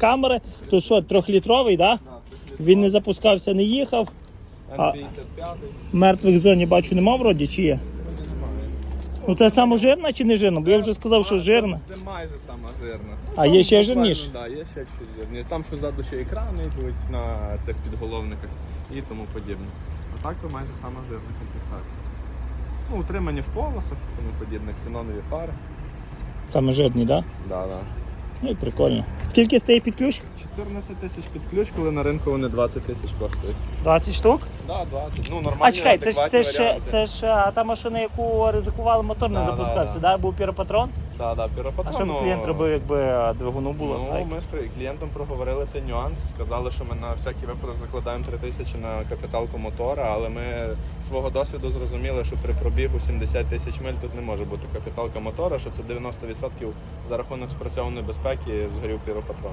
камери. Тут що, трьохлітровий, да? Він не запускався, не їхав. М55. Мертвих зоні бачу, нема вроді чи є? Ну це саме жирна чи не жирна? Бо я вже сказав, що жирна. Це майже сама жирна. А є ще жирніше? Так, є ще жирніше. Там, що ззаду ще екрани йдуть на цих підголовниках і тому подібне. А так то майже сама жирна комплектація. Ну, утримання в полосах і тому подібне, ксенонові фари. Саме жирні, так? Да? Да, да. Ну і прикольно. Скільки стає під ключ? 14 тисяч під ключ, коли на ринку вони 20 тисяч коштують. 20 штук? Да, 20. Ну, нормальні, А чекай, це ж це ж це ж а, та машина, яку ризикували, мотор не Да, запускався, да, да, був піропатрон. Да, да, А піропатрон, що б ну, клієнт робив, якби а, двигуну було? Ну, так? ми з клі- клієнтом проговорили цей нюанс. Сказали, що ми на всякий випадок закладаємо 3 тисячі на капіталку мотора, але ми свого досвіду зрозуміли, що при пробігу 70 тисяч миль тут не може бути капіталка мотора, що це 90% за рахунок спрацьованої безпеки згорів піропатрон.